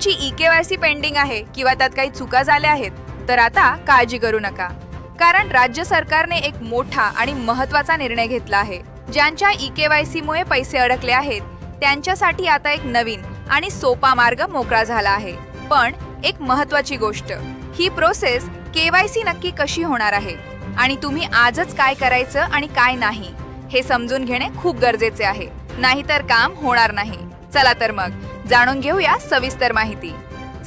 तुमची e K Y C pending आहे किंवा त्यात काही चुका झाल्या आहेत तर आता काळजी करू नका. कारण राज्य सरकारने एक मोठा आणि महत्त्वाचा निर्णय घेतला आहे. ज्यांच्या ई के वाय सी मुळे पैसे अडकले आहेत त्यांच्यासाठी आता एक नवीन आणि सोपा मार्ग मोकळा झाला आहे. पण एक महत्वाची गोष्ट ही प्रोसेस केवायसी नक्की कशी होणार आहे? आणि तुम्ही आजच काय करायचं आणि काय नाही हे समजून घेणे खूप गरजेचे आहे. नाहीतर काम होणार नाही. चला तर मग जाणून घेऊया सविस्तर माहिती.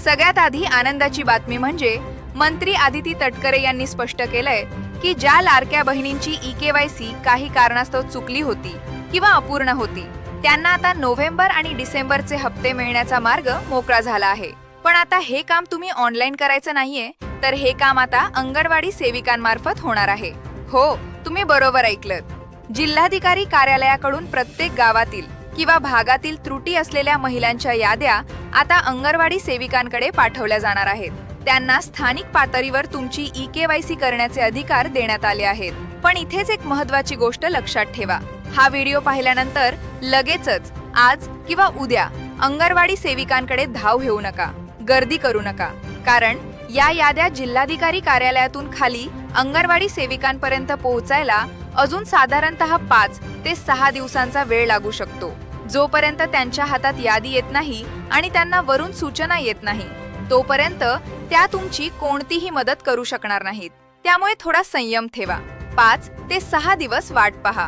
सगळ्यात आधी आनंदाची बातमी म्हणजे मंत्री आदिती तटकरे यांनी स्पष्ट केलंय की ज्या लाडक्या बहिणींची ई के वाय सी काही कारणास्तव चुकली होती किंवा अपूर्ण होती त्यांना आता नोव्हेंबर आणि डिसेंबरचे हप्ते मिळण्याचा मार्ग मोकळा झाला आहे. पण आता हे काम तुम्ही ऑनलाईन करायचं नाहीये तर हे काम आता अंगणवाडी सेविकांमार्फत होणार आहे. हो तुम्ही बरोबर ऐकलं जिल्हाधिकारी कार्यालयाकडून प्रत्येक गावातील किंवा भागातील त्रुटी असलेल्या महिलांच्या याद्या आता अंगणवाडी सेविकांकडे पाठवल्या जाणार आहेत. त्यांना स्थानिक पातळीवर तुमची ई के वाय सी करण्याचे अधिकार देण्यात आले आहेत. पण इथेच एक महत्वाची गोष्ट लक्षात ठेवा. हा व्हिडिओ पाहिल्यानंतर लगेचच आज किंवा उद्या अंगणवाडी सेविकांकडे धाव घेऊ नका. गर्दी करू नका. कारण या याद्या जिल्हाधिकारी कार्यालयातून खाली अंगणवाडी सेविकांपर्यंत पोहोचायला अजून साधारणतः पाच ते सहा दिवसांचा वेळ लागू शकतो. जोपर्यंत त्यांच्या हातात यादी येत नाही आणि त्यांना वरून सूचना येत नाही तोपर्यंत त्या तुमची कोणतीही मदत करू शकणार नाहीत. त्यामुळे थोडा संयम ठेवा. पाच ते सहा दिवस वाट पहा.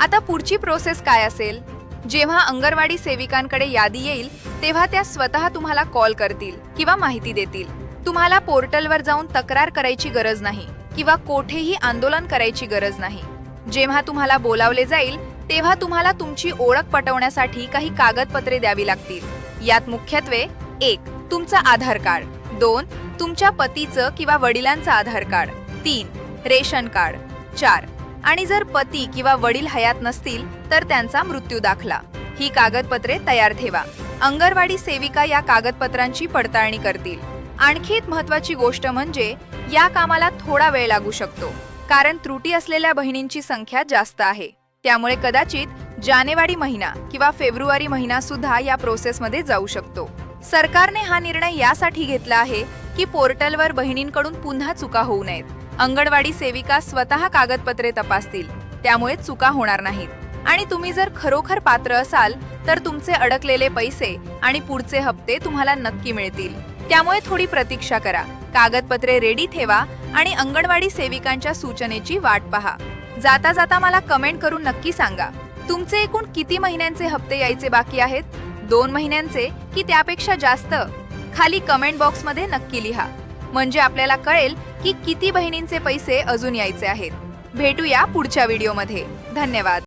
आता पुढची प्रोसेस काय असेल? जेव्हा अंगणवाडी सेविकांकडे यादी येईल तेव्हा त्या स्वतः तुम्हाला कॉल करतील किंवा माहिती देतील. तुम्हाला पोर्टलवर जाऊन तक्रार करायची गरज नाही किंवा कोठेही आंदोलन करायची गरज नाही. जेव्हा तुम्हाला बोलावले जाईल तेव्हा तुम्हाला तुमची ओळख पटवण्यासाठी काही कागदपत्रे द्यावी लागतील. यात मुख्यत्वे एक तुमचं आधार कार्ड. दोन तुमच्या पतीचं किंवा वडिलांचं आधार कार्ड. तीन रेशन कार्ड. चार आणि जर पती किंवा वडील हयात नसतील तर त्यांचा मृत्यू दाखला. ही कागदपत्रे तयार ठेवा. अंगणवाडी सेविका या कागदपत्रांची पडताळणी करतील. आणखी एक महत्वाची गोष्ट म्हणजे या कामाला थोडा वेळ लागू शकतो कारण त्रुटी असलेल्या बहिणींची संख्या जास्त आहे. त्यामुळे कदाचित जानेवारी महिना किंवा फेब्रुवारी महिना सुद्धा या प्रोसेसमध्ये जाऊ शकतो. सरकारने हा निर्णय यासाठी घेतला आहे की पोर्टलवर बहिणींकडून पुन्हा चुका होऊ नयेत. अंगणवाडी सेविका स्वतः कागदपत्रे तपासतील त्यामुळे चुका होणार नाहीत. आणि तुम्ही जर खरोखर पात्र असाल तर तुमचे अडकलेले पैसे आणि पुढचे हप्ते तुम्हाला नक्की मिळतील. त्यामुळे थोडी प्रतीक्षा करा. कागदपत्रे रेडी ठेवा आणि अंगणवाडी सेविकांच्या सूचनेची वाट पहा. जाता जाता मला कमेंट करून नक्की सांगा. तुमचे एकूण किती महिन्यांचे हप्ते यायचे बाकी आहेत? दोन महिन्यांचे की त्यापेक्षा जास्त? खाली कमेंट बॉक्समध्ये नक्की लिहा. म्हणजे आपल्याला कळेल की किती बहिणींचे पैसे अजून यायचे आहेत. भेटूया पुढच्या व्हिडिओमध्ये धन्यवाद.